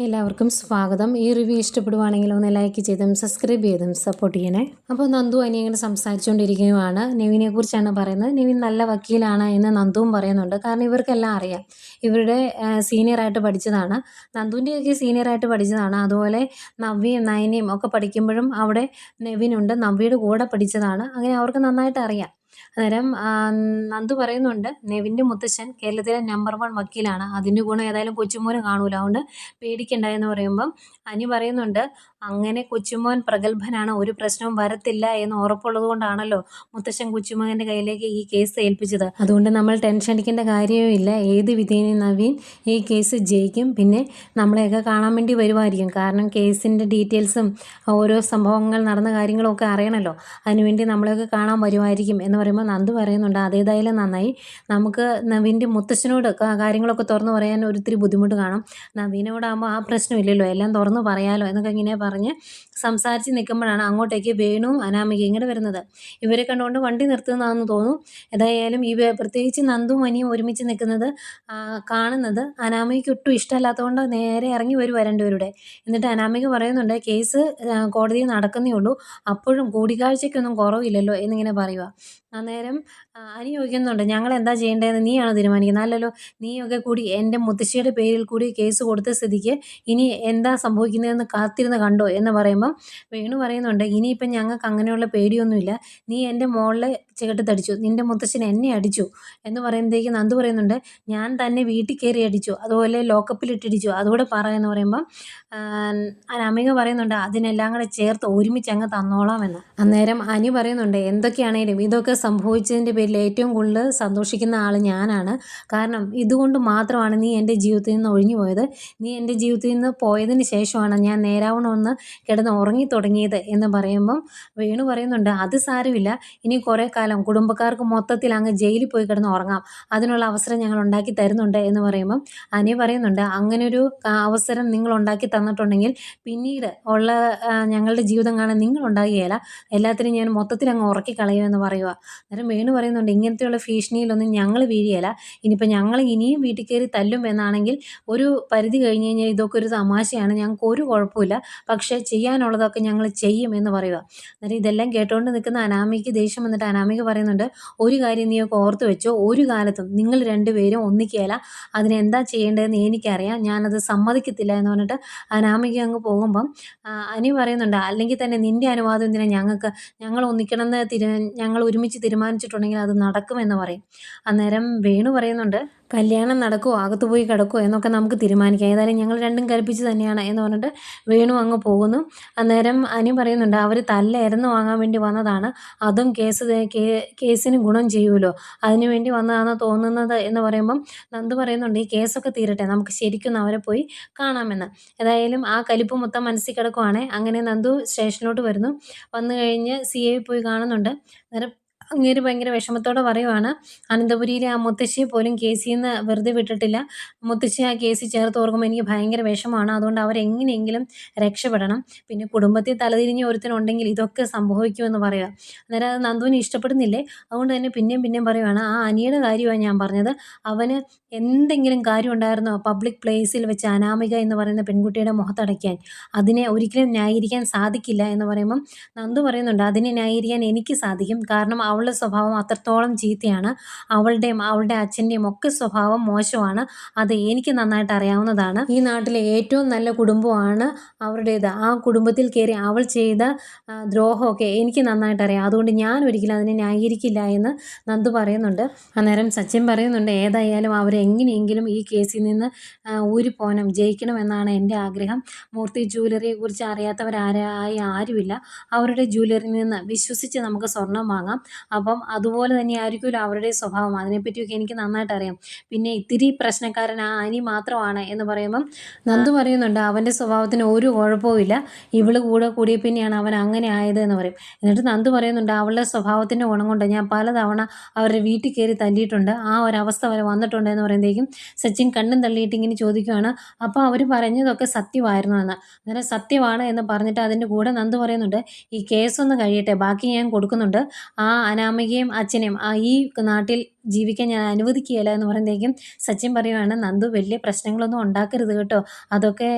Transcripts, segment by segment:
എല്ലാവർക്കും സ്വാഗതം. ഈ റിവ്യൂ ഇഷ്ടപ്പെടുവാണെങ്കിൽ ഒന്ന് ലൈക്ക് ചെയ്തും സബ്സ്ക്രൈബ് ചെയ്തും സപ്പോർട്ട് ചെയ്യണേ. അപ്പോൾ നന്ദു അനിയങ്ങനെ സംസാരിച്ചുകൊണ്ടിരിക്കുകയാണ് നെവിനെ കുറിച്ചാണ് പറയുന്നത്. നെവിൻ നല്ല വക്കീലാണ് എന്ന് നന്ദുവും പറയുന്നുണ്ട്. കാരണം ഇവർക്കെല്ലാം അറിയാം. ഇവരുടെ സീനിയറായിട്ട് പഠിച്ചതാണ്. നന്ദുവിന്റെയൊക്കെ സീനിയറായിട്ട് പഠിച്ചതാണ്. അതുപോലെ നവ്യയും നയനയും ഒക്കെ പഠിക്കുമ്പോഴും അവിടെ നെവിനുണ്ട്. നവ്യയുടെ കൂടെ പഠിച്ചതാണ്. അങ്ങനെ അവർക്ക് നന്നായിട്ട് അറിയാം. അന്നേരം നന്ദു പറയുന്നുണ്ട് നെവിന്റെ മുത്തച്ഛൻ കേരളത്തിലെ നമ്പർ വൺ വക്കീലാണ്. അതിന്റെ ഗുണം ഏതായാലും കൊച്ചുമോന് കാണൂല. അതുകൊണ്ട് പേടിക്കണ്ട എന്ന് പറയുമ്പം അനി പറയുന്നുണ്ട് അങ്ങനെ കൊച്ചുമോൻ പ്രഗത്ഭനാണ് ഒരു പ്രശ്നവും വരത്തില്ല എന്ന് ഉറപ്പുള്ളത് കൊണ്ടാണല്ലോ മുത്തശ്ശൻ കൊച്ചുമകന്റെ കയ്യിലേക്ക് ഈ കേസ് ഏൽപ്പിച്ചത്. അതുകൊണ്ട് നമ്മൾ ടെൻഷൻ അടിക്കേണ്ട കാര്യവുമില്ല ഏത് വിധേനയും നവീൻ ഈ കേസ് ജയിക്കും. പിന്നെ നമ്മളെയൊക്കെ കാണാൻ വേണ്ടി വരുമായിരിക്കും. കാരണം കേസിന്റെ ഡീറ്റെയിൽസും ഓരോ സംഭവങ്ങൾ നടന്ന കാര്യങ്ങളും ഒക്കെ അറിയണമല്ലോ അതിനുവേണ്ടി നമ്മളെയൊക്കെ കാണാൻ വരുമായിരിക്കും എന്ന് പറയുമ്പോൾ നന്ദ് പറയുന്നുണ്ട് അതേതായാലും നന്നായി. നമുക്ക് നവീന്റെ മുത്തശ്ശനോട് കാര്യങ്ങളൊക്കെ തുറന്നു പറയാൻ ഒരിത്തിരി ബുദ്ധിമുട്ട് കാണും. നവീനോടാകുമ്പോൾ ആ പ്രശ്നമില്ലല്ലോ എല്ലാം തുറന്നു പറയാലോ എന്നൊക്കെ ഇങ്ങനെ പറഞ്ഞ് സംസാരിച്ച് നിൽക്കുമ്പോഴാണ് അങ്ങോട്ടേക്ക് വേണുവും അനാമികയും ഇങ്ങോട്ട് വരുന്നത്. ഇവരെ കണ്ടുകൊണ്ട് വണ്ടി നിർത്തുന്നതാണെന്ന് തോന്നും. ഏതായാലും ഇവ പ്രത്യേകിച്ച് നന്ദും അനിയും ഒരുമിച്ച് നിൽക്കുന്നത് കാണുന്നത് അനാമികയ്ക്ക് ഒട്ടും ഇഷ്ടമല്ലാത്തതുകൊണ്ട് നേരെ ഇറങ്ങി വരും വരേണ്ടവരുടെ എന്നിട്ട് അനാമിക പറയുന്നുണ്ട് കേസ് കോടതിയിൽ നടക്കുന്നേ ഉള്ളൂ. അപ്പോഴും കൂടിക്കാഴ്ചയ്ക്കൊന്നും കുറവില്ലല്ലോ എന്നിങ്ങനെ പറയുക അന്നേരം അനി ചോദിക്കുന്നുണ്ട് ഞങ്ങൾ എന്താ ചെയ്യേണ്ടതെന്ന് നീയാണ് തീരുമാനിക്കുന്നത്? അല്ലല്ലോ നീയൊക്കെ കൂടി എന്റെ മുത്തശ്ശിയുടെ പേരിൽ കൂടി കേസ് കൊടുത്ത സ്ഥിതിക്ക് ഇനി എന്താ സംഭവിക്കുന്നതെന്ന് കാത്തിരുന്ന് കണ്ടോ എന്ന് പറയുമ്പം വേണു പറയുന്നുണ്ട് ഇനിയിപ്പം ഞങ്ങൾക്ക് അങ്ങനെയുള്ള പേടിയൊന്നുമില്ല നീ എന്റെ മോളെ തടിച്ചു നിന്റെ മുത്തശ്ശൻ എന്നെ അടിച്ചു എന്ന് പറയുമ്പോഴത്തേക്ക് നന്ദു പറയുന്നുണ്ട് ഞാൻ തന്നെ വീട്ടിൽ കയറി അടിച്ചു അതുപോലെ ലോക്കപ്പിലിട്ടിടിച്ചു അതുകൂടെ പറ എന്ന് പറയുമ്പം അമിക പറയുന്നുണ്ട് അതിനെല്ലാം കൂടെ ചേർത്ത് ഒരുമിച്ച് അങ്ങ് തന്നോളാം എന്ന്. അന്നേരം അനി പറയുന്നുണ്ട് എന്തൊക്കെയാണേലും ഇതൊക്കെ സംഭവിച്ചതിന്റെ പേരിൽ ഏറ്റവും കൂടുതൽ സന്തോഷിക്കുന്ന ആൾ ഞാനാണ്. കാരണം ഇതുകൊണ്ട് മാത്രമാണ് നീ എന്റെ ജീവിതത്തിൽ നിന്ന് ഒഴിഞ്ഞു പോയത്. നീ എന്റെ ജീവിതത്തിൽ നിന്ന് പോയതിന് ശേഷമാണ് ഞാൻ നേരാവണമെന്ന് കിടന്ന് ഉറങ്ങി തുടങ്ങിയത് എന്ന് പറയുമ്പം വേണു പറയുന്നുണ്ട് അത് സാരമില്ല. ഇനി കുറേ കാലം കുടുംബക്കാർക്ക് മൊത്തത്തിൽ അങ്ങ് ജയിലിൽ പോയി കിടന്ന് ഉറങ്ങാം. അതിനുള്ള അവസരം ഞങ്ങൾ ഉണ്ടാക്കി തരുന്നുണ്ട് എന്ന് പറയുമ്പം അനി പറയുന്നുണ്ട് അങ്ങനൊരു അവസരം നിങ്ങൾ ഉണ്ടാക്കി തന്നിട്ടുണ്ടെങ്കിൽ പിന്നീട് ഉള്ള ഞങ്ങളുടെ ജീവിതം കാണാൻ നിങ്ങൾ ഉണ്ടാകുകയില്ല. എല്ലാത്തിനും ഞാൻ മൊത്തത്തിൽ അങ്ങ് ഉറക്കി കളയുമെന്ന് പറയുക അന്നേരം വേണു പറയുന്നുണ്ട് ഇങ്ങനത്തെയുള്ള ഭീഷണിയിലൊന്നും ഞങ്ങൾ വീഴുകയില്ല ഇനിയിപ്പോൾ ഞങ്ങൾ ഇനിയും വീട്ടിൽ കയറി തല്ലും എന്നാണെങ്കിൽ ഒരു പരിധി കഴിഞ്ഞ് കഴിഞ്ഞാൽ ഇതൊക്കെ ഒരു തമാശയാണ്. ഞങ്ങൾക്ക് ഒരു കുഴപ്പമില്ല. പക്ഷേ ചെയ്യാനുള്ളതൊക്കെ ഞങ്ങൾ ചെയ്യും എന്ന് പറയുക. അന്നേരം ഇതെല്ലാം കേട്ടുകൊണ്ട് നിൽക്കുന്ന അനാമിക്ക് ദേഷ്യം വന്നിട്ട് അനാമിക പറയുന്നുണ്ട് ഒരു കാര്യം നീയൊക്കെ ഓർത്ത് വെച്ചോ. ഒരു കാലത്തും നിങ്ങൾ രണ്ടുപേരും ഒന്നിക്കുകയില്ല അതിനെന്താ ചെയ്യേണ്ടതെന്ന് എനിക്കറിയാം. ഞാനത് സമ്മതിക്കത്തില്ല എന്ന് പറഞ്ഞിട്ട് അനാമിക അങ്ങ് പോകുമ്പം അനി പറയുന്നുണ്ട് അല്ലെങ്കിൽ തന്നെ നിന്റെ അനുവാദം എന്തിനാ ഞങ്ങൾക്ക്? ഞങ്ങൾ ഒന്നിക്കണമെന്ന് തീരു ഞങ്ങൾ ഒരുമിച്ച് തീരുമാനിച്ചിട്ടുണ്ടെങ്കിൽ അത് നടക്കുമെന്ന് പറയും. അന്നേരം വേണു പറയുന്നുണ്ട് കല്യാണം നടക്കുമോ അകത്ത് പോയി കിടക്കുമോ എന്നൊക്കെ നമുക്ക് തീരുമാനിക്കാം. ഏതായാലും ഞങ്ങൾ രണ്ടും കൽപ്പിച്ച് തന്നെയാണ് എന്ന് പറഞ്ഞിട്ട് വേണു അങ്ങ് പോകുന്നു. അന്നേരം അനി പറയുന്നുണ്ട് അവർ തല്ലായിരുന്നു വാങ്ങാൻ വേണ്ടി വന്നതാണ്. അതും കേസ് കേസിന് ഗുണം ചെയ്യുമല്ലോ അതിനു വേണ്ടി വന്നതാണെന്ന് തോന്നുന്നത് എന്ന് പറയുമ്പം നന്ദു പറയുന്നുണ്ട് ഈ കേസൊക്കെ തീരട്ടെ. നമുക്ക് ശരിക്കും അവരെ പോയി കാണാമെന്ന്. ഏതായാലും ആ കലിപ്പ് മൊത്തം മനസ്സിൽ കിടക്കുവാണേ. അങ്ങനെ നന്ദു സ്റ്റേഷനിലോട്ട് വരുന്നു. വന്നു കഴിഞ്ഞ് സി എ പോയി കാണുന്നുണ്ട്. അന്നേരം അങ്ങേര് ഭയങ്കര വിഷമത്തോടെ പറയുവാണ് അനന്തപുരിയിലെ ആ മുത്തശ്ശിയെ പോലും കേസിൽ നിന്ന് വെറുതെ വിട്ടിട്ടില്ല. മുത്തശ്ശി ആ കേസിൽ ചേർത്ത് ഓർക്കുമ്പോൾ എനിക്ക് ഭയങ്കര വിഷമമാണ്. അതുകൊണ്ട് അവരെങ്ങനെയെങ്കിലും രക്ഷപ്പെടണം. പിന്നെ കുടുംബത്തിൽ തലതിരിഞ്ഞ് ഒരുത്തനുണ്ടെങ്കിൽ ഇതൊക്കെ സംഭവിക്കുമെന്ന് പറയുക അന്നേരം അത് നന്ദുവിന് ഇഷ്ടപ്പെടുന്നില്ലേ? അതുകൊണ്ട് തന്നെ പിന്നെയും പിന്നെയും പറയുവാണ് ആ അനിയുടെ കാര്യമാണ് ഞാൻ പറഞ്ഞത്. അവന് എന്തെങ്കിലും കാര്യം ഉണ്ടായിരുന്നോ? പബ്ലിക് പ്ലേസിൽ വെച്ച് അനാമിക എന്ന് പറയുന്ന പെൺകുട്ടിയുടെ മുഖത്തടയ്ക്കാൻ. അതിനെ ഒരിക്കലും ന്യായീകരിക്കാൻ സാധിക്കില്ല എന്ന് പറയുമ്പം നന്ദു പറയുന്നുണ്ട് അതിനെ ന്യായീകരിക്കാൻ എനിക്ക് സാധിക്കും. കാരണം അവൾ അവളുടെ സ്വഭാവം അത്രത്തോളം ചീത്തയാണ്. അവളുടെയും അവളുടെ അച്ഛന്റെയും ഒക്കെ സ്വഭാവം മോശമാണ്. അത് എനിക്ക് നന്നായിട്ട് അറിയാവുന്നതാണ്. ഈ നാട്ടിലെ ഏറ്റവും നല്ല കുടുംബമാണ് അവരുടേത്. ആ കുടുംബത്തിൽ കയറി അവൾ ചെയ്ത ദ്രോഹമൊക്കെ എനിക്ക് നന്നായിട്ട് അറിയാം. അതുകൊണ്ട് ഞാൻ ഒരിക്കലും അതിനെ ന്യായീകരിക്കില്ല എന്ന് നന്ദു പറയുന്നുണ്ട്. അന്നേരം സച്ചിൻ പറയുന്നുണ്ട് ഏതായാലും അവരെങ്ങനെയെങ്കിലും ഈ കേസിൽ നിന്ന് ഊരിപ്പോനം ജയിക്കണമെന്നാണ് എന്റെ ആഗ്രഹം. മൂർത്തി ജ്വല്ലറിയെ കുറിച്ച് അറിയാത്തവരാരായി ആരുമില്ല. അവരുടെ ജ്വല്ലറിയിൽ നിന്ന് വിശ്വസിച്ച് നമുക്ക് സ്വർണം വാങ്ങാം. അപ്പം അതുപോലെ തന്നെ ആയിരിക്കുമല്ലോ അവരുടെ സ്വഭാവം. അതിനെപ്പറ്റിയൊക്കെ എനിക്ക് നന്നായിട്ട് അറിയാം. പിന്നെ ഇത്തിരി പ്രശ്നക്കാരൻ ആ അനി മാത്രമാണ് എന്ന് പറയുമ്പം നന്ദു പറയുന്നുണ്ട് അവന്റെ സ്വഭാവത്തിന് ഒരു കുഴപ്പവുമില്ല ഇവൾ കൂടെ കൂടിയ പിന്നെയാണ് അവൻ അങ്ങനെ ആയത് എന്ന് പറയും. എന്നിട്ട് നന്ദു പറയുന്നുണ്ട് അവളുടെ സ്വഭാവത്തിന്റെ ഗുണം കൊണ്ട് ഞാൻ പലതവണ അവരുടെ വീട്ടിൽ കയറി തല്ലിയിട്ടുണ്ട്. ആ ഒരു അവസ്ഥ വരെ വന്നിട്ടുണ്ട് എന്ന് പറയുമ്പോഴേക്കും സച്ചിൻ കണ്ണും തള്ളിയിട്ട് ഇങ്ങനെ ചോദിക്കുകയാണ് അപ്പോൾ അവർ പറഞ്ഞതൊക്കെ സത്യമായിരുന്നു എന്ന്? അന്നേരം സത്യമാണ് എന്ന് പറഞ്ഞിട്ട് അതിന്റെ കൂടെ നന്ദു പറയുന്നുണ്ട് ഈ കേസൊന്ന് കഴിയട്ടെ ബാക്കി ഞാൻ കൊടുക്കുന്നുണ്ട്. ആ അനാമികയും അച്ഛനെയും ഈ നാട്ടിൽ ജീവിക്കാൻ ഞാൻ അനുവദിക്കുകയില്ല എന്ന് പറയുമ്പോഴേക്കും സച്ചിൻ പറയുവാണ് നന്ദു വലിയ പ്രശ്നങ്ങളൊന്നും ഉണ്ടാക്കരുത് കേട്ടോ. അതൊക്കെ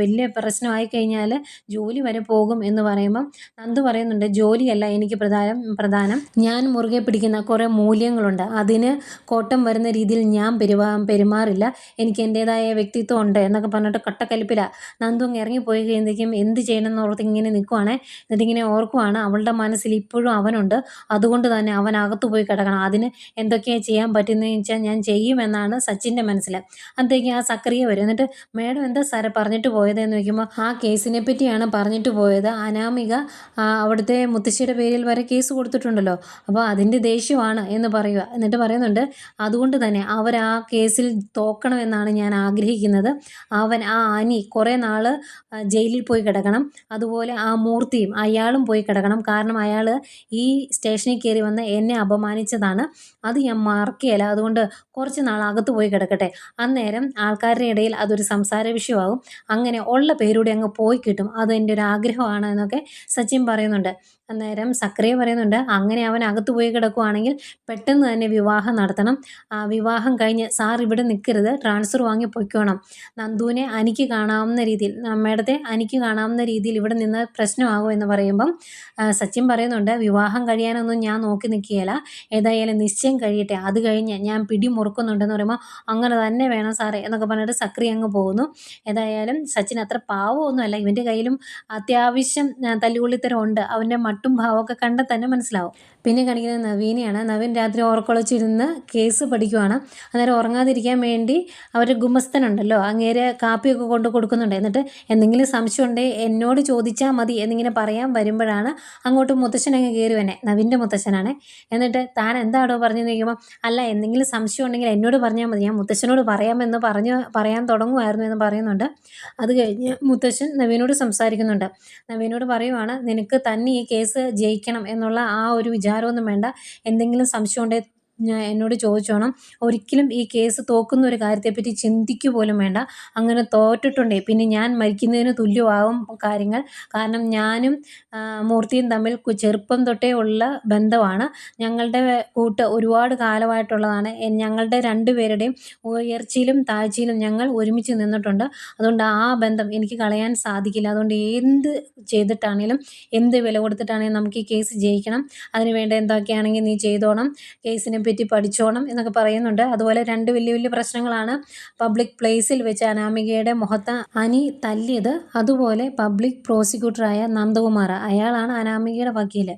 വലിയ പ്രശ്നമായി കഴിഞ്ഞാൽ ജോലി വരെ പോകും എന്ന് പറയുമ്പം നന്ദു പറയുന്നുണ്ട് ജോലിയല്ല എനിക്ക് പ്രധാനം പ്രധാനം. ഞാൻ മുറുകെ പിടിക്കുന്ന കുറേ മൂല്യങ്ങളുണ്ട്. അതിന് കോട്ടം വരുന്ന രീതിയിൽ ഞാൻ പെരുമാ പെരുമാറില്ല. എനിക്ക് എന്റേതായ വ്യക്തിത്വം ഉണ്ട് എന്നൊക്കെ പറഞ്ഞിട്ട് കട്ടക്കലിപ്പില. നന്ദു അങ്ങ് ഇറങ്ങിപ്പോയി കഴിയുമ്പോഴേക്കും എന്ത് ചെയ്യണം എന്നോർത്ത് ഇങ്ങനെ നിൽക്കുവാണ് എന്നിട്ടിങ്ങനെ ഓർക്കുവാണ്. അവളുടെ മനസ്സിൽ ഇപ്പോഴും അവനുണ്ട്. അതുകൊണ്ട് തന്നെ അവൻ അകത്തു പോയി കിടക്കണം. അതിന് എന്തൊക്കെയാണ് ചെയ്യാൻ പറ്റുന്നതെന്ന് വെച്ചാൽ ഞാൻ ചെയ്യുമെന്നാണ് സച്ചിന്റെ മനസ്സിൽ. അന്നത്തേക്ക് ആ സക്രിയ വരും. എന്നിട്ട് മേഡം എന്താ സാറെ പറഞ്ഞിട്ട് പോയതെന്ന് ചോദിക്കുമ്പോൾ ആ കേസിനെ പറ്റിയാണ് പറഞ്ഞിട്ട് പോയത്. അനാമിക അവിടുത്തെ മുത്തശ്ശിയുടെ പേരിൽ വരെ കേസ് കൊടുത്തിട്ടുണ്ടല്ലോ. അപ്പോൾ അതിന്റെ ദേഷ്യമാണ് എന്ന് പറയുക. എന്നിട്ട് പറയുന്നുണ്ട് അതുകൊണ്ട് തന്നെ അവർ ആ കേസിൽ തോക്കണമെന്നാണ് ഞാൻ ആഗ്രഹിക്കുന്നത്. അവൻ ആ അനി കുറേ നാൾ ജയിലിൽ പോയി കിടക്കണം. അതുപോലെ ആ മൂർത്തിയും അയാളും പോയി കിടക്കണം. കാരണം അയാൾ ഈ സ്റ്റേഷനിൽ കയറി വന്ന് എന്നെ അപമാനിച്ചതാണ്. അത് ഞാൻ മറക്കുകയില്ല. അതുകൊണ്ട് കുറച്ച് നാൾ അകത്ത് പോയി കിടക്കട്ടെ. അന്നേരം ആൾക്കാരുടെ ഇടയിൽ അതൊരു സംസാര വിഷയമാകും. അങ്ങനെ ഉള്ള പേരൂടെ അങ്ങ് പോയി കിട്ടും. അത് എന്റെ ഒരു ആഗ്രഹമാണ് എന്നൊക്കെ സച്ചിൻ പറയുന്നുണ്ട്. അന്നേരം സക്രിയ പറയുന്നുണ്ട് അങ്ങനെ അവൻ അകത്ത് പോയി കിടക്കുവാണെങ്കിൽ പെട്ടെന്ന് തന്നെ വിവാഹം നടത്തണം. വിവാഹം കഴിഞ്ഞ് സാർ ഇവിടെ നിൽക്കരുത് ട്രാൻസ്ഫർ വാങ്ങി പൊയ്ക്കോണം. നന്ദുവിനെ അനിക്ക് കാണാവുന്ന രീതിയിൽ മേഡത്തെ അനിക്ക് കാണാവുന്ന രീതിയിൽ ഇവിടെ നിന്ന് പ്രശ്നമാകും എന്ന് പറയുമ്പം സച്ചിൻ പറയുന്നുണ്ട് വിവാഹം കഴിയാനൊന്നും ഞാൻ നോക്കി നിൽക്കുകയില്ല. ഏതായാലും നിശ്ചയം കഴിയട്ടെ. അത് കഴിഞ്ഞ് ഞാൻ പിടി മുറുക്കുന്നുണ്ടെന്ന് പറയുമ്പോൾ അങ്ങനെ തന്നെ വേണം സാറേ എന്നൊക്കെ പറഞ്ഞിട്ട് സക്രിയ അങ്ങ് പോകുന്നു. ഏതായാലും സച്ചിൻ അത്ര പാവമൊന്നുമല്ല. ഇവന്റെ കയ്യിലും അത്യാവശ്യം തല്ലുകൊള്ളിത്തരം ഉണ്ട്. അവന്റെ ഭാവമൊക്കെ കണ്ടാൽ തന്നെ മനസ്സിലാവും. പിന്നെ കാണിക്കുന്നത് നവീനെയാണ്. നവീൻ രാത്രി ഉറക്കൊളച്ചിരുന്ന് കേസ് പഠിക്കുവാണ്. അന്നേരം ഉറങ്ങാതിരിക്കാൻ വേണ്ടി അവർ ഗുമസ്തനുണ്ടല്ലോ. അങ്ങേരെ കാപ്പിയൊക്കെ കൊണ്ട് കൊടുക്കുന്നുണ്ട്. എന്നിട്ട് എന്തെങ്കിലും സംശയം ഉണ്ടെങ്കിൽ എന്നോട് ചോദിച്ചാൽ മതി എന്നിങ്ങനെ പറയാൻ വരുമ്പോഴാണ് അങ്ങോട്ട് മുത്തശ്ശൻ അങ്ങ് കയറി വന്നെ. നവീന്റെ മുത്തശ്ശനാണ്. എന്നിട്ട് താൻ എന്താണോ പറഞ്ഞു ചോദിക്കുമ്പോൾ അല്ല എന്തെങ്കിലും സംശയം ഉണ്ടെങ്കിൽ എന്നോട് പറഞ്ഞാൽ മതി. ഞാൻ മുത്തശ്ശനോട് പറയാമെന്ന് പറഞ്ഞു പറയാൻ തുടങ്ങുമായിരുന്നു എന്ന് പറയുന്നുണ്ട്. അത് കഴിഞ്ഞ് മുത്തശ്ശൻ നവീനോട് സംസാരിക്കുന്നുണ്ട്. നവീനോട് പറയുവാണ് നിനക്ക് തന്നെ ഈ കേസ് ജയിക്കണം എന്നുള്ള ആ ഒരു വിചാരമൊന്നും വേണ്ട. എന്തെങ്കിലും സംശയം ഉണ്ടെങ്കിൽ ഞാൻ എന്നോട് ചോദിച്ചോണം ഒരിക്കലും ഈ കേസ് തോക്കുന്ന ഒരു കാര്യത്തെപ്പറ്റി ചിന്തിക്കുക പോലും വേണ്ട. അങ്ങനെ തോറ്റിട്ടുണ്ടേ. പിന്നെ ഞാൻ മരിക്കുന്നതിന് തുല്യമാകും കാര്യങ്ങൾ. കാരണം ഞാനും മൂർത്തിയും തമ്മിൽ ചെറുപ്പം തൊട്ടേ ഉള്ള ബന്ധമാണ്. ഞങ്ങളുടെ കൂട്ട് ഒരുപാട് കാലമായിട്ടുള്ളതാണ്. ഞങ്ങളുടെ രണ്ടുപേരുടെയും ഉയർച്ചയിലും താഴ്ചയിലും ഞങ്ങൾ ഒരുമിച്ച് നിന്നിട്ടുണ്ട്. അതുകൊണ്ട് ആ ബന്ധം എനിക്ക് കളയാൻ സാധിക്കില്ല. അതുകൊണ്ട് എന്ത് ചെയ്തിട്ടാണേലും എന്ത് വില കൊടുത്തിട്ടാണെങ്കിലും നമുക്ക് ഈ കേസ് ജയിക്കണം. അതിന് വേണ്ട എന്തൊക്കെയാണെങ്കിൽ നീ ചെയ്തോണം. കേസിനെ പറ്റി പഠിച്ചോണം എന്നൊക്കെ പറയുന്നുണ്ട്. അതുപോലെ രണ്ട് വലിയ വലിയ പ്രശ്നങ്ങളാണ് പബ്ലിക് പ്ലേസിൽ വെച്ച് അനാമികയുടെ മുഖത്ത് അനി തല്ലിയത്. അതുപോലെ പബ്ലിക് പ്രോസിക്യൂട്ടറായ നന്ദകുമാർ അയാളാണ് അനാമികയുടെ വക്കീൽ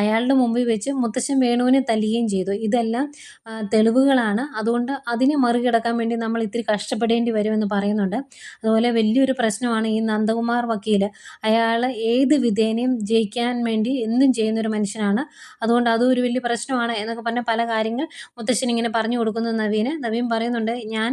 അയാളുടെ മുമ്പിൽ വെച്ച് മുത്തശ്ശൻ വേണുവിനെ തല്ലുകയും ചെയ്തു. ഇതെല്ലാം തെളിവുകളാണ്. അതുകൊണ്ട് അതിനെ മറികടക്കാൻ വേണ്ടി നമ്മൾ ഇത്തിരി കഷ്ടപ്പെടേണ്ടി വരുമെന്ന് പറയുന്നുണ്ട്. അതുപോലെ വലിയൊരു പ്രശ്നമാണ് ഈ നന്ദകുമാർ വക്കീൽ അയാൾ ഏത് വിധേനയും ജയിക്കാൻ വേണ്ടി എന്തും ചെയ്യുന്നൊരു മനുഷ്യനാണ്. അതുകൊണ്ട് അതും ഒരു വലിയ പ്രശ്നമാണ് എന്നൊക്കെ പറഞ്ഞ പല കാര്യങ്ങൾ മുത്തശ്ശൻ ഇങ്ങനെ പറഞ്ഞു കൊടുക്കുന്നു നവീന്. നവീൻ പറയുന്നുണ്ട് ഞാൻ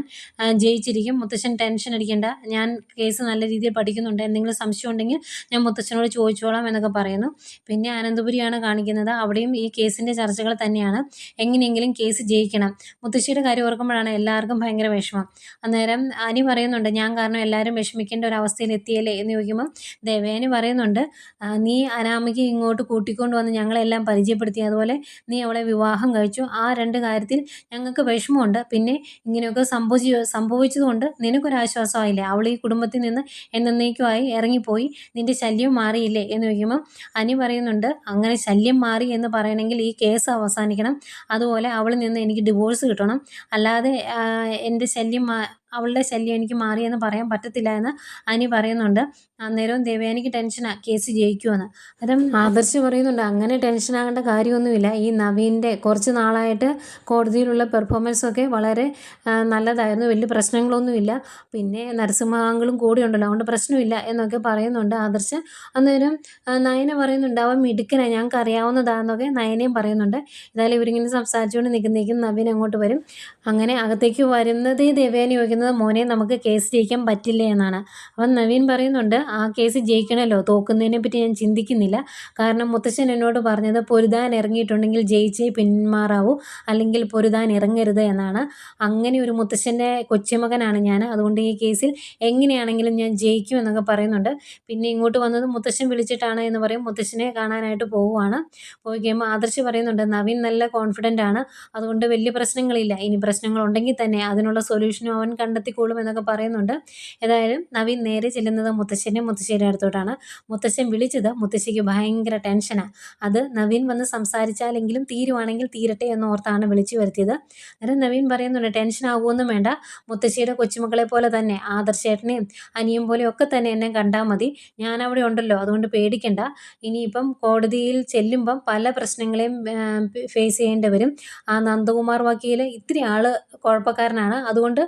ജയിച്ചിരിക്കും. മുത്തശ്ശൻ ടെൻഷൻ അടിക്കേണ്ട. ഞാൻ കേസ് നല്ല രീതിയിൽ പഠിക്കുന്നുണ്ട്. എന്തെങ്കിലും സംശയം ഉണ്ടെങ്കിൽ ഞാൻ മുത്തശ്ശനോട് ചോദിച്ചോളാം എന്നൊക്കെ പറയുന്നു. പിന്നെ അനന്തപുരിയാണ് കാണിക്കുന്നത്. അവിടെയും ഈ കേസിന്റെ ചർച്ചകൾ തന്നെയാണ്. എങ്ങനെയെങ്കിലും കേസ് ജയിക്കണം. മുത്തശ്ശിയുടെ കാര്യം ഓർക്കുമ്പോഴാണ് എല്ലാവർക്കും ഭയങ്കര വിഷമം. അന്നേരം അനി പറയുന്നുണ്ട് ഞാൻ കാരണം എല്ലാവരും വിഷമിക്കേണ്ട ഒരു അവസ്ഥയിൽ എത്തിയല്ലേ? എന്ന് ചോദിക്കുമ്പം ദേവേനി പറയുന്നുണ്ട് നീ അനാമിക ഇങ്ങോട്ട് കൂട്ടിക്കൊണ്ടുവന്ന് ഞങ്ങളെല്ലാം പരിചയപ്പെടുത്തി. അതുപോലെ നീ അവളെ വിവാഹം കഴിച്ചു. ആ രണ്ട് കാര്യത്തിൽ ഞങ്ങൾക്ക് വിഷമമുണ്ട്. പിന്നെ ഇങ്ങനെയൊക്കെ സംഭവിച്ചു സംഭവിച്ചതുകൊണ്ട് നിനക്കൊരാശ്വാസമായില്ലേ? അവൾ ഈ കുടുംബത്തിൽ നിന്ന് എന്നേക്കുമായി ഇറങ്ങിപ്പോയി. നിന്റെ ശല്യം മാറിയില്ലേ? എന്ന് ചോദിക്കുമ്പം അനി പറയുന്നുണ്ട് അങ്ങനെ ശല്യം മാറി എന്ന് പറയണമെങ്കിൽ ഈ കേസ് അവസാനിക്കണം. അതുപോലെ അവളിൽ നിന്ന് എനിക്ക് ഡിവോഴ്സ് കിട്ടണം. അല്ലാതെ എന്റെ ശല്യം അവളുടെ ശല്യം എനിക്ക് മാറിയെന്ന് പറയാൻ പറ്റത്തില്ല എന്ന് അനി പറയുന്നുണ്ട്. അന്നേരവും ദേവയാനിക്ക് ടെൻഷനാ കേസ് ജയിക്കുമെന്ന് അന്നേരം ആദർശ് പറയുന്നുണ്ട് അങ്ങനെ ടെൻഷനാകേണ്ട കാര്യമൊന്നുമില്ല. ഈ നവീന്റെ കുറച്ച് നാളായിട്ട് കോടതിയിലുള്ള പെർഫോമൻസൊക്കെ വളരെ നല്ലതായിരുന്നു. വലിയ പ്രശ്നങ്ങളൊന്നുമില്ല. പിന്നെ നരസിംഹാങ്കളും കൂടെ ഉണ്ടല്ലോ അതുകൊണ്ട് പ്രശ്നമില്ല എന്നൊക്കെ പറയുന്നുണ്ട് ആദർശ്. അന്നേരം നയന പറയുന്നുണ്ട് അവൻ മിടുക്കനാണ് ഞങ്ങൾക്ക് അറിയാവുന്നതാണെന്നൊക്കെ നയനയും പറയുന്നുണ്ട്. എന്തായാലും ഇവരിങ്ങനെ സംസാരിച്ചുകൊണ്ട് നിൽക്കുന്നേക്കും നവീൻ അങ്ങോട്ട് വരും. അങ്ങനെ അകത്തേക്ക് വരുന്നതേ ദേവേനെ ചോദിക്കുന്നത് മോനെ നമുക്ക് കേസ് ജയിക്കാൻ പറ്റില്ല എന്നാണ്. അപ്പം നവീൻ പറയുന്നുണ്ട് ആ കേസ് ജയിക്കണമല്ലോ തോക്കുന്നതിനെ പറ്റി ഞാൻ ചിന്തിക്കുന്നില്ല. കാരണം മുത്തശ്ശൻ എന്നോട് പറഞ്ഞത് പൊരുതാൻ ഇറങ്ങിയിട്ടുണ്ടെങ്കിൽ ജയിച്ചേ പിന്മാറാവൂ അല്ലെങ്കിൽ പൊരുതാൻ ഇറങ്ങരുത് എന്നാണ്. അങ്ങനെ ഒരു മുത്തശ്ശന്റെ കൊച്ചുമകനാണ് ഞാൻ. അതുകൊണ്ട് ഈ കേസിൽ എങ്ങനെയാണെങ്കിലും ഞാൻ ജയിക്കും എന്നൊക്കെ പറയുന്നുണ്ട്. പിന്നെ ഇങ്ങോട്ട് വന്നത് മുത്തശ്ശൻ വിളിച്ചിട്ടാണ് എന്ന് പറയും. മുത്തശ്ശനെ കാണാനായിട്ട് പോവുകയാണ് പോയി കഴിയുമ്പോൾ ആദർശ് പറയുന്നുണ്ട് നവീൻ നല്ല കോൺഫിഡന്റ് ആണ്. അതുകൊണ്ട് വലിയ പ്രശ്നങ്ങളില്ല. ഇനി പ്രശ്നങ്ങളുണ്ടെങ്കിൽ തന്നെ അതിനുള്ള സൊല്യൂഷനും അവൻ കണ്ടെത്തിക്കോളും എന്നൊക്കെ പറയുന്നുണ്ട്. ഏതായാലും നവീൻ നേരെ ചെല്ലുന്നത് മുത്തശ്ശന്റെ മുത്തശ്ശിയുടെ അടുത്തോട്ടാണ്. മുത്തശ്ശൻ വിളിച്ചത് മുത്തശ്ശിക്ക് ഭയങ്കര ടെൻഷനാണ് അത് നവീൻ വന്ന് സംസാരിച്ചാലെങ്കിലും തീരുവാണെങ്കിൽ തീരട്ടെ എന്ന് ഓർത്താണ് വിളിച്ചു വരുത്തിയത്. അന്നേരം നവീൻ പറയുന്നുണ്ട് ടെൻഷൻ ആകുമൊന്നും വേണ്ട. മുത്തശ്ശിയുടെ കൊച്ചുമക്കളെ പോലെ തന്നെ ആദർശേട്ടനെയും അനിയും പോലെയും ഒക്കെ തന്നെ എന്നെ കണ്ടാൽ മതി. ഞാൻ അവിടെ ഉണ്ടല്ലോ അതുകൊണ്ട് പേടിക്കണ്ട. ഇനിയിപ്പം കോടതിയിൽ ചെല്ലുമ്പം പല പ്രശ്നങ്ങളെയും ഫേസ് ചെയ്യേണ്ടി വരും. ആ നന്ദകുമാർ വക്കീൽ ഇത്തിരി ആൾ കുഴപ്പക്കാരനാണ്. അതുകൊണ്ട്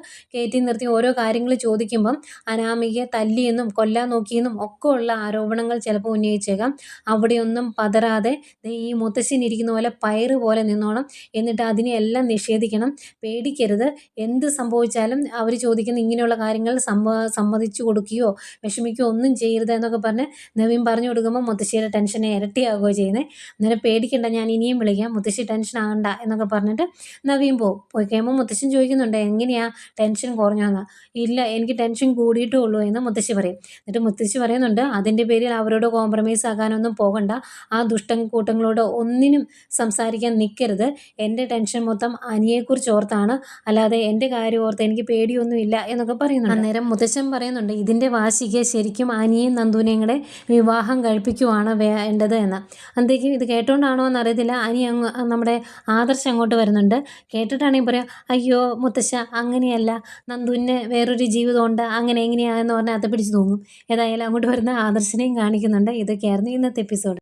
കയറ്റി നിർത്തി ഓരോ കാര്യങ്ങൾ ചോദിക്കുമ്പം അനാമികയെ തല്ലിയെന്നും കൊല്ലാൻ നോക്കിയെന്നും ഒക്കെ ഉള്ള ആരോപണങ്ങൾ ചിലപ്പോൾ ഉന്നയിച്ചേക്കാം. അവിടെയൊന്നും പതരാതെ ഈ മുത്തശ്ശൻ ഇരിക്കുന്ന പോലെ പയറ് പോലെ നിന്നോണം. എന്നിട്ട് അതിനെ എല്ലാം നിഷേധിക്കണം. പേടിക്കരുത്. എന്ത് സംഭവിച്ചാലും അവർ ചോദിക്കുന്ന ഇങ്ങനെയുള്ള കാര്യങ്ങൾ സമ്മ സമ്മതിച്ചു കൊടുക്കുകയോ വിഷമിക്കുകയോ ഒന്നും ചെയ്യരുത് എന്നൊക്കെ പറഞ്ഞ് നവീൻ പറഞ്ഞു കൊടുക്കുമ്പോൾ മുത്തശ്ശിയുടെ ടെൻഷനെ ഇരട്ടിയാകുകയോ ചെയ്യുന്നത് അന്നേരം പേടിക്കണ്ട ഞാൻ ഇനിയും വിളിക്കാം. മുത്തശ്ശി ടെൻഷൻ ആകണ്ട എന്നൊക്കെ പറഞ്ഞിട്ട് നവീൻ പോകും പോയി കഴിയുമ്പോൾ മുത്തശ്ശൻ ചോദിക്കുന്നുണ്ട് എങ്ങനെയാ ടെൻഷൻ കുറഞ്ഞോന്ന്. ഇല്ല എനിക്ക് ടെൻഷൻ കൂടിയിട്ടേ ഉള്ളൂ എന്ന് മുത്തശ്ശി പറയും. എന്നിട്ട് മുത്തശ്ശി പറയുന്നുണ്ട് അതിന്റെ പേരിൽ അവരോട് കോംപ്രമൈസ് ആകാനൊന്നും പോകണ്ട. ആ ദുഷ്ടൻ കൂട്ടങ്ങളോട് ഒന്നിനും സംസാരിക്കാൻ നിൽക്കരുത് എന്റെ ടെൻഷൻ മൊത്തം അനിയെക്കുറിച്ച് ഓർത്താണ്. അല്ലാതെ എന്റെ കാര്യം ഓർത്ത് എനിക്ക് പേടിയൊന്നുമില്ല എന്നൊക്കെ പറയുന്നുണ്ട്. അന്നേരം മുത്തശ്ശൻ പറയുന്നുണ്ട് ഇതിന്റെ വാശിക്ക് ശരിക്കും അനിയും നന്ദുനെയും കൂടെ വിവാഹം കഴിപ്പിക്കുവാണ് വേണ്ടത് എന്ന്. അന്തേക്കും ഇത് കേട്ടോണ്ടാണോ എന്നറിയത്തില്ല. അനി അങ്ങ് നമ്മുടെ ആദർശം അങ്ങോട്ട് വരുന്നുണ്ട്. കേട്ടിട്ടാണെങ്കിൽ പറയാം അയ്യോ മുത്തശ്ശ അങ്ങനെയല്ല. നന്ദുവിന് വേറൊരു ജീവിതമുണ്ട്. അങ്ങനെ എങ്ങനെയാണെന്ന് പറഞ്ഞാൽ അത് പിടിച്ച് തൂങ്ങും. ഏതായാലും അങ്ങോട്ട് വരുന്ന ആദർശനെയും കാണിക്കുന്നുണ്ട്. ഇതൊക്കെയായിരുന്നു ഇന്നത്തെ എപ്പിസോഡ്.